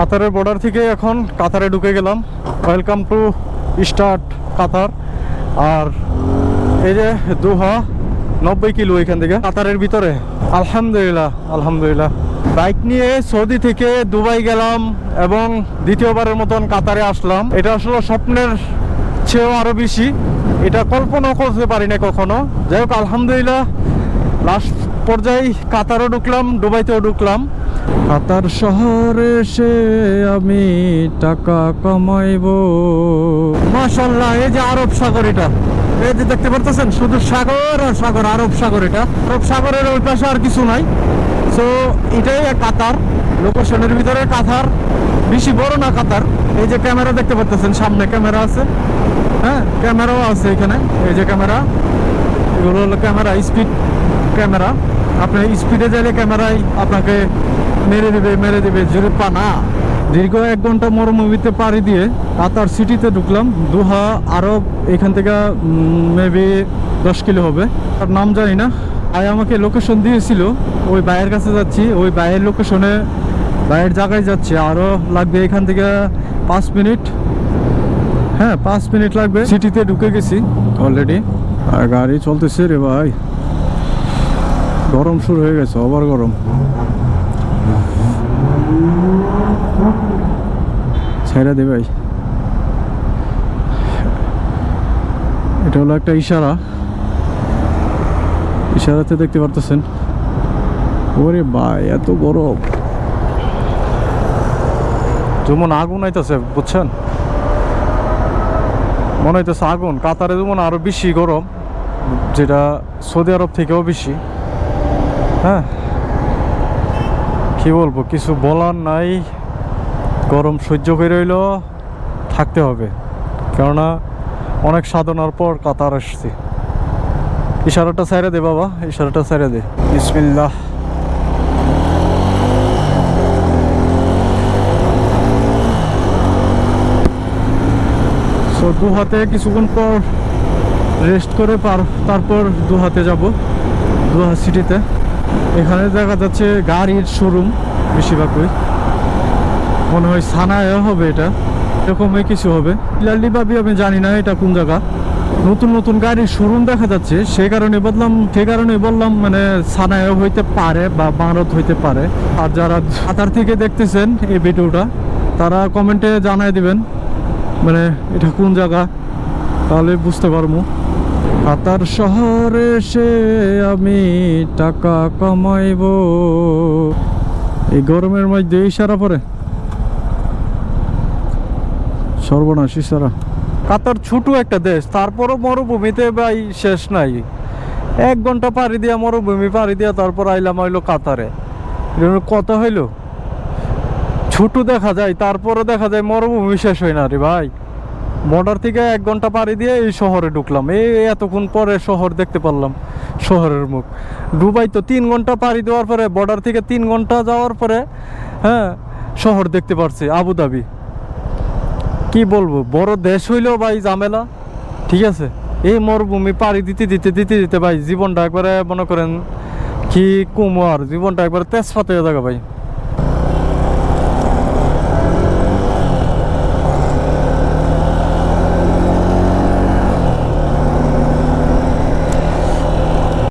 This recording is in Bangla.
কাতারের বর্ডার থেকে এখন কাতারে ঢুকে গেলাম। ওয়েলকাম টু স্টার্ট কাতার আর এই যে দুহা, নব্বই কিলো এখান থেকে। কাতারের ভিতরে। আলহামদুলিল্লাহ আলহামদুলিল্লাহ। বাইক নিয়ে সৌদি থেকে দুবাই গেলাম এবং দ্বিতীয়বারের মতন কাতারে আসলাম। এটা আসলে স্বপ্নের চেয়েও আরও বেশি। এটা কল্পনা করতে পারি না কখনো। যাই হোক, আলহামদুলিল্লাহ লাস্ট পর্যায়ে কাতারও ঢুকলাম দুবাইতেও ঢুকলাম। কাতার শহরে এসে আমি টাকা কামাইব। মাশাল্লাহ এই যে আরব সাগর এটা। এই যে দেখতে পারতেছেন শুধু সাগর আর সাগর আরব সাগর এটা। আরব সাগরের ওই পাশে আর কিছু নাই। সো এটাই কাতার। লোকেশনের ভিতরে কাতার। বেশি বড় না কাতার। এই যে ক্যামেরা দেখতে পারতেছেন সামনে ক্যামেরা আছে। হ্যাঁ ক্যামেরাও আছে এখানে। এই যে ক্যামেরা এগুলো হলো ক্যামেরা স্পিড ক্যামেরা। আপনি স্পিডে গেলে ক্যামেরায় আপনাকে মেরে দেবে মেরে দেবে, জোরে পা না দীর্ঘ এক ঘণ্টা মরুভূমিতে পাড়ি দিয়ে কাতার সিটিতে ঢুকলাম। দুহা আরব এখান থেকে মেবি দশ কিলো হবে। তার নাম জানি না। আয় আমাকে লোকেশন দিয়েছিল। ওই ভাইয়ের কাছে যাচ্ছি। ওই ভাইয়ের লোকেশনে ভাইয়ের জায়গায় যাচ্ছি। আরও লাগবে এখান থেকে পাঁচ মিনিট। হ্যাঁ পাঁচ মিনিট লাগবে। সিটিতে ঢুকে গেছি। অলরেডি আর গাড়ি চলতেছে রে ভাই। গরম শুরু হয়ে গেছে, আবার গরম। ছেড়ে দে ভাই। এটা হলো একটা ইশারা। ইশারাতে দেখতে পারতেছেন। ওরে ভাই, এত গরম। যেমন আগুন আইতেছে, বুঝছেন? মনে হইতেছে আগুন। কাতারে যেমন আরও বেশি গরম, যেটা সৌদি আরব থেকেও বেশি। হ্যাঁ? কি বলব, কিছু বলার নাই। গরম সহ্য করে রইল, থাকতে হবে। কেননা, অনেক সাধনার পর কাতার আসছি ইশারাটা সাইরে দে বাবা, ইশারাটা সাইরে দে। বিসমিল্লাহ। সো দু হাতে কিছুক্ষণ পর রেস্ট করে পার তারপর দু হাতে যাব, দোহা সিটিতে। এখানে দেখা যাচ্ছে গাড়ির শোরুম বেশিরভাগই। মনে হয় সানায় হবে এটা। এরকমই কিছু হবে। ক্লিয়ারলি ভাবি, আমি জানি না এটা কোন জায়গা। নতুন নতুন গাড়ির শোরুম দেখা যাচ্ছে। সেই কারণে বললাম সেই কারণে বললাম মানে সানায় হইতে পারে বা ভারত হইতে পারে। আর যারা কাতার থেকে দেখতেছেন এই ভিডিওটা, তারা কমেন্টে জানাই দিবেন মানে এটা কোন জায়গা? তাহলে বুঝতে পারব। কাতার শহরে এসে আমি টাকা কামাইব। এই গরমের মধ্যে ইশারা পরে। সর্বনাশ ইশারা কাতার ছোট একটা দেশ, তারপরও মরুভূমিতে ভাই শেষ নাই। এক ঘণ্টা পাড়ি দিয়া মরুভূমি পাড়ি দিয়া তারপর আইলাম হইল কাতারে। কথা হইল? ছোট দেখা যায়, তারপরও দেখা যায় মরুভূমি শেষ হয় না রে ভাই। বর্ডার থেকে এক ঘণ্টা পাড়ি দিয়ে এই শহরে ঢুকলাম। এই এতক্ষণ পরে শহর দেখতে পারলাম, শহরের মুখ। দুবাই তো তিন ঘণ্টা পাড়ি দেওয়ার পরে, বর্ডার থেকে তিন ঘণ্টা যাওয়ার পরে হ্যাঁ শহর দেখতে পারছি, আবুধাবি। কি বলব, বড় দেশ হইলেও ভাই ঝামেলা, ঠিক আছে? এই মরুভূমি পাড়ি দিতে দিতে দিতে দিতে ভাই, জীবনটা একবারে মনে করেন কি কুমোর, জীবনটা একবারে তেজপাত থাকে ভাই।